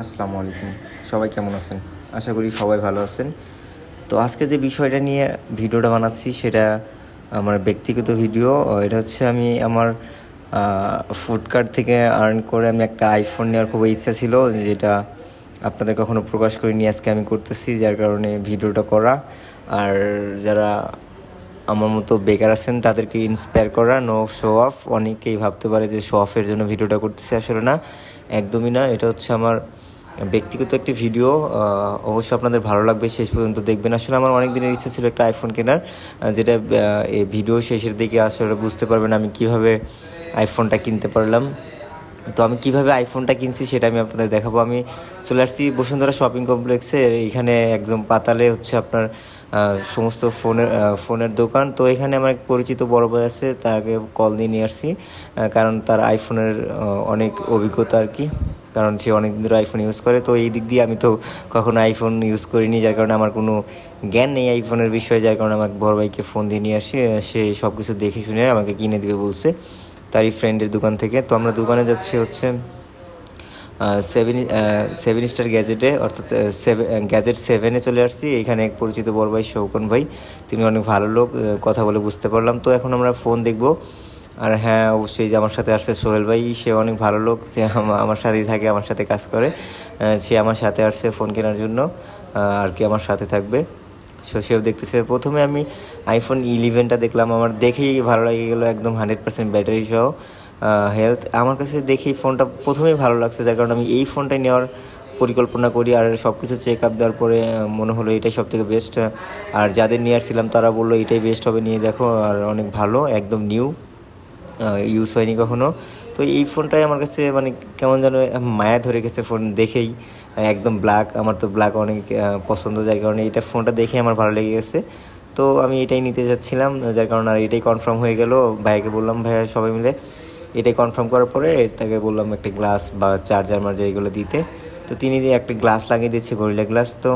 আসসালামু আলাইকুম। সবাই কেমন আছেন? আশা করি সবাই ভালো আছেন। তো আজকে যে বিষয়টা নিয়ে ভিডিওটা বানাচ্ছি, সেটা আমার ব্যক্তিগত ভিডিও। এটা হচ্ছে আমি আমার ফুডকার্ট থেকে আর্ন করে আমি একটা আইফোন নেওয়ার খুব ইচ্ছা ছিল, যেটা আপনাদের কখনো প্রকাশ করিনি, আজকে আমি করতেছি, যার কারণে ভিডিওটা করা। আর যারা আমার মতো বেকার আছেন, তাদেরকে ইন্সপায়ার করা নো শো অফ অনেকেই ভাবতে পারে যে শো অফের জন্য ভিডিওটা করতেছে, আসলে না, একদমই না। এটা হচ্ছে আমার ব্যক্তিগত একটি ভিডিও অবশ্যই আপনাদের ভালো লাগবে, শেষ পর্যন্ত দেখবেন। আসলে আমার অনেক দিনের ইচ্ছা ছিল একটা আইফোন কেনার যেটা ভিডিও শেষের দিকে আসলে বুঝতে পারবেন আমি কীভাবে আইফোনটা কিনতে পারলাম। তো আমি কীভাবে আইফোনটা কিনছি সেটা আমি আপনাদের দেখাবো। আমি চলে আসছি বসুন্ধরা শপিং কমপ্লেক্সে এখানে একদম পাতালে হচ্ছে আপনার সমস্ত ফোনের ফোনের দোকান। তো এখানে আমার এক পরিচিত বড় ভাই আছে, তাকে কল দিয়ে নিয়ে আসছি কারণ তার আইফোনের অনেক অভিজ্ঞতা আর কি, কারণ সে অনেক দিন ধরে আইফোন ইউজ করে। তো এই দিক দিয়ে আমি তো কখনো আইফোন ইউজ করিনি, যার কারণে আমার কোনো জ্ঞান নেই আইফোনের বিষয়ে, যার কারণে আমার বড় ভাইকে ফোন দিয়ে নিয়ে আসি, সে সব কিছু দেখে শুনে আমাকে কিনে দিবে বলছে। তারই ফ্রেন্ডের দোকান থেকে। তো আমরা দোকানে যাচ্ছি হচ্ছে সেভেন সেভেন স্টার গ্যাজেটে অর্থাৎ সেভেন গ্যাজেট সেভেনে চলে আসছি। এখানে এক পরিচিত বড় ভাই, শৌকন ভাই। তিনি অনেক ভালো লোক কথা বলে বুঝতে পারলাম। তো এখন আমরা ফোন দেখব। আর হ্যাঁ অবশ্যই যে আমার সাথে আসছে সোহেল ভাই, সে অনেক ভালো লোক। সে আমার সাথেই থাকে, আমার সাথে কাজ করে। সে আমার সাথে আসছে ফোন কেনার জন্য। আর কি আমার সাথে থাকবে। সো সেও দেখতেছে। প্রথমে আমি আইফোন ইলেভেনটা দেখলাম। আমার দেখেই ভালো লেগে গেলো, একদম হান্ড্রেড পার্সেন্ট ব্যাটারি সহ হেলথ আমার কাছে দেখেই ফোনটা প্রথমেই ভালো লাগছে, যার কারণে আমি এই ফোনটাই নেওয়ার পরিকল্পনা করি। আর সব কিছু চেক আপ দেওয়ার পরে মনে হলো এটাই সব থেকে বেস্ট আর যাদের নিয়ে আসছিলাম, তারা বলল, এটাই বেস্ট হবে, নিয়ে দেখো। আর অনেক ভালো, একদম নিউ ইউজ হয়নি কখনো। তো এই ফোনটাই আমার কাছে মানে কেমন যেন মায়া ধরে গেছে ফোন দেখেই। একদম ব্ল্যাক আমার তো ব্ল্যাক অনেক পছন্দ, যার কারণে এটা ফোনটা দেখে আমার ভালো লেগে গেছে। তো আমি এটাই নিতে যাচ্ছিলাম, যার কারণে আর এটাই কনফার্ম হয়ে গেল। ভাইকে বললাম, ভাইয়া, সবাই মিলে এটাই কনফার্ম করার পরে তাকে বললাম একটা গ্লাস বা চার্জার মার্জার এগুলো দিতে। তো তিনি যে একটা গ্লাস লাগিয়ে দিচ্ছে গরিলা গ্লাস তো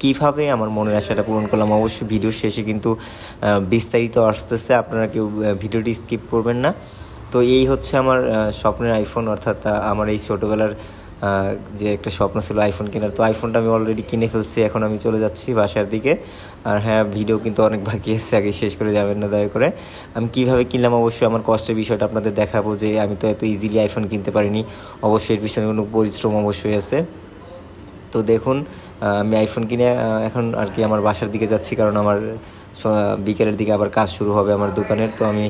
কীভাবে আমার মনের আশাটা পূরণ করলাম? অবশ্যই ভিডিও শেষে কিন্তু বিস্তারিত আসতেছে, আপনারা কেউ ভিডিওটি স্কিপ করবেন না। তো এই হচ্ছে আমার স্বপ্নের আইফোন অর্থাৎ আমার এই ছোটোবেলার যে একটা স্বপ্ন ছিল আইফোন কেনার। তো আইফোনটা আমি অলরেডি কিনে ফেলছি, এখন আমি চলে যাচ্ছি বাসার দিকে। আর হ্যাঁ ভিডিও কিন্তু অনেক বাকি আছে, আগে শেষ করে যাবেন না, দয়া করে। আমি কীভাবে কিনলাম? অবশ্যই আমার কষ্টের বিষয়টা আপনাদের দেখাবো যে আমি তো এত ইজিলি আইফোন কিনতে পারিনি। অবশ্যই এর পিছনে কোনো পরিশ্রম অবশ্যই আছে। তো দেখুন আমি আইফোন কিনে এখন আর কি আমার বাসার দিকে যাচ্ছি, কারণ আমার বিকেলের দিকে আবার কাজ শুরু হবে আমার দোকানের। তো আমি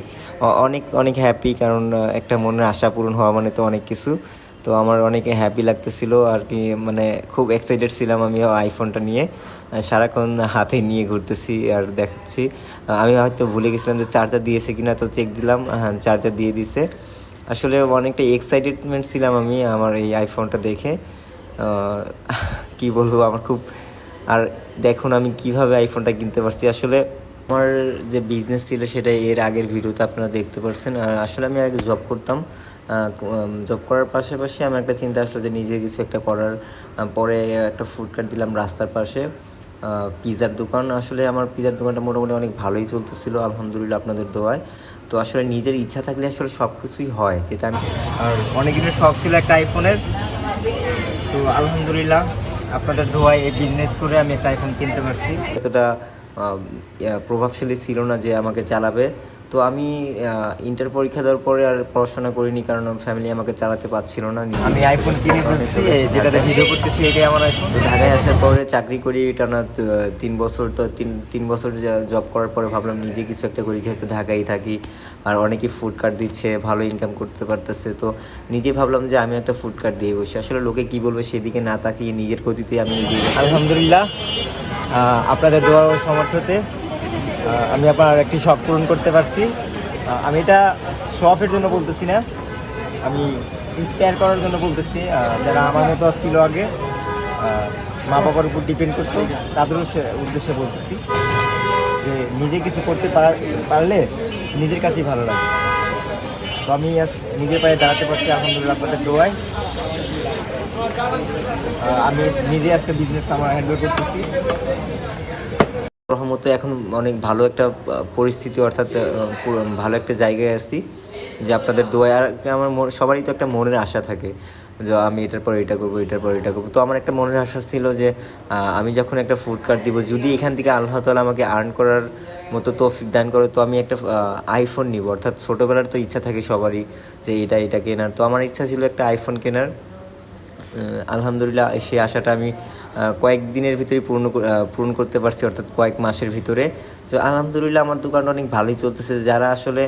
অনেক অনেক হ্যাপি কারণ একটা মনের আশা পূরণ হওয়া মানে তো অনেক কিছু। তো আমার অনেক হ্যাপি লাগতেছিল আর কি মানে খুব এক্সাইটেড ছিলাম আমি আইফোনটা নিয়ে। সারাক্ষণ হাতে নিয়ে ঘুরতেছি আর দেখাচ্ছি। আমি হয়তো ভুলে গেছিলাম যে চার্জার দিয়েছে কিনা, তো চেক দিলাম হ্যাঁ চার্জার দিয়ে দিছে। আসলে অনেকটা এক্সাইটেডমেন্ট ছিলাম আমি আমার এই আইফোনটা দেখে। কি বলব, আমার খুব আর দেখুন আমি কীভাবে আইফোনটা কিনতে পারছি। আসলে আমার যে বিজনেস ছিল সেটা এর আগের ভিডিওতে আপনারা দেখতে পারছেন। আর আসলে আমি আগে জব করতাম। জব করার পাশাপাশি আমার একটা চিন্তা আসলো যে নিজে কিছু একটা করার। পরে একটা ফুড কার্ট দিলাম রাস্তার পাশে। পিজার দোকান। আসলে আমার পিজার দোকানটা মোটামুটি অনেক ভালোই চলতেছিল, আলহামদুলিল্লাহ আপনাদের দোয়ায়। তো আসলে নিজের ইচ্ছা থাকলে আসলে সব কিছুই হয়। যেটা আমি আর অনেক দিনের শখ ছিল একটা আইফোনের তো আলহামদুলিল্লাহ, আপনাদের ধোয়ায় এই বিজনেস করে আমি একটা আইফোন কিনতে পারছি। এতটা প্রভাবশালী ছিল না যে আমাকে চালাবে। তো আমি ইন্টার পরীক্ষা দেওয়ার পরে আর পড়াশোনা করিনি কারণ ফ্যামিলি আমাকে চালাতে পারছিল না। আমি আইফোন কিনে ফেলছি যেটাতে ভিডিও করতেছি এটাই আমার আইফোন তো ঢাকায় আসার পরে চাকরি করি টানা তিন বছর তো তিন তিন বছর জব করার পরে ভাবলাম নিজে কিছু একটা করি যেহেতু ঢাকায় থাকি। আর অনেকেই ফুড কার্ট দিচ্ছে ভালো ইনকাম করতে পারতেছে তো নিজে ভাবলাম যে আমি একটা ফুড কার্ট দিয়ে বসি। আসলে লোকে কি বলবে সেদিকে না তাকিয়ে নিজের গতিতে আমি আলহামদুলিল্লাহ আপনাদের দোয়া সমর্থতে আমি আপনার একটি শখ পূরণ করতে পারছি। আমি এটা শখের জন্য বলতেছি না। আমি ইন্সপায়ার করার জন্য বলতেছি। যারা আমার মতো ছিল আগে মা বাবার উপর ডিপেন্ড করতো, তাদেরও উদ্দেশ্যে বলতেছি যে নিজে কিছু করতে পার- পারলে নিজের কাছেই ভালো লাগে। তো আমি নিজের পায়ে দাঁড়াতে পারছি, আলহামদুলিল্লাহ, আপনাদের দোয়ায়। আমি নিজে আজকে বিজনেস আমার হ্যান্ডেল করতেছি। রহমতে এখন অনেক ভালো একটা পরিস্থিতি অর্থাৎ ভালো একটা জায়গায় আছি, যে আপনাদের দোয়া আমার সবারই তো একটা মনের আশা থাকে, যে আমি এটার পর এটা করব, এটার পর এটা করব। তো আমার একটা মনের আশা ছিল যে আমি যখন একটা ফুড কার্ট দিব, যদি এখান থেকে আল্লাহ তালা আমাকে আর্ন করার মতো তৌফিক দান করে, তো আমি একটা আইফোন নিব। অর্থাৎ ছোটোবেলার তো ইচ্ছা থাকে সবারই যে এটা এটা কেনার। তো আমার ইচ্ছা ছিল একটা আইফোন কেনার। আলহামদুলিল্লাহ, সেই আশাটা আমি কয়েকদিনের ভিতরে পূর্ণ পূরণ করতে পারছি, অর্থাৎ কয়েক মাসের ভিতরে। তো আলহামদুলিল্লাহ আমার দোকানটা অনেক ভালোই চলতেছে। যারা আসলে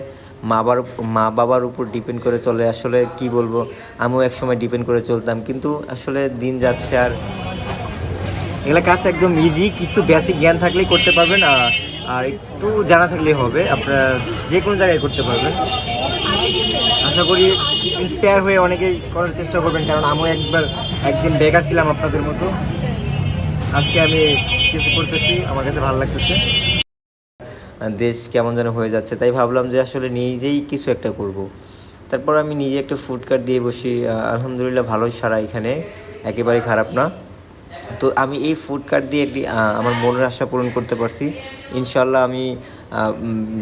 মা বাবার মা বাবার উপর ডিপেন্ড করে চলে, আসলে কি বলব, আমিও একসময় ডিপেন্ড করে চলতাম। কিন্তু আসলে দিন যাচ্ছে আর এগুলো কাজ একদম ইজি কিছু বেসিক জ্ঞান থাকলেই করতে পারবেন, আর আর একটু জানা থাকলেই হবে, আপনারা যে কোনো জায়গায় করতে পারবেন। আশা করি ইন্সপায়ার হয়ে অনেকেই করার চেষ্টা করবেন, কারণ আমিও একবার, একদিন বেকার ছিলাম আপনাদের মতো। আজকে আমি কিছু করতেছি, আমার কাছে ভালো লাগতেছে দেশ কেমন যেন হয়ে যাচ্ছে, তাই ভাবলাম যে আসলে নিজেই কিছু একটা করব। তারপর আমি নিজে একটা ফুড কার্ট দিয়ে বসি আলহামদুলিল্লাহ ভালোই সারা এখানে, একেবারেই খারাপ না তো আমি এই ফুড কার্ড দিয়ে একটি আমার মনের আশা পূরণ করতে পারছি। ইনশাল্লাহ আমি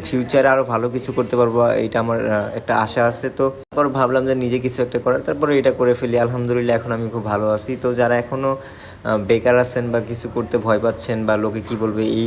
ফিউচারে আরও ভালো কিছু করতে পারব, এটা আমার একটা আশা আছে। তো তারপর ভাবলাম যে নিজে কিছু একটা করার, তারপরে এটা করে ফেলি। আলহামদুলিল্লাহ এখন আমি খুব ভালো আছি। তো যারা এখনও বেকার আছেন বা কিছু করতে ভয় পাচ্ছেন বা লোকে কি বলবে, এই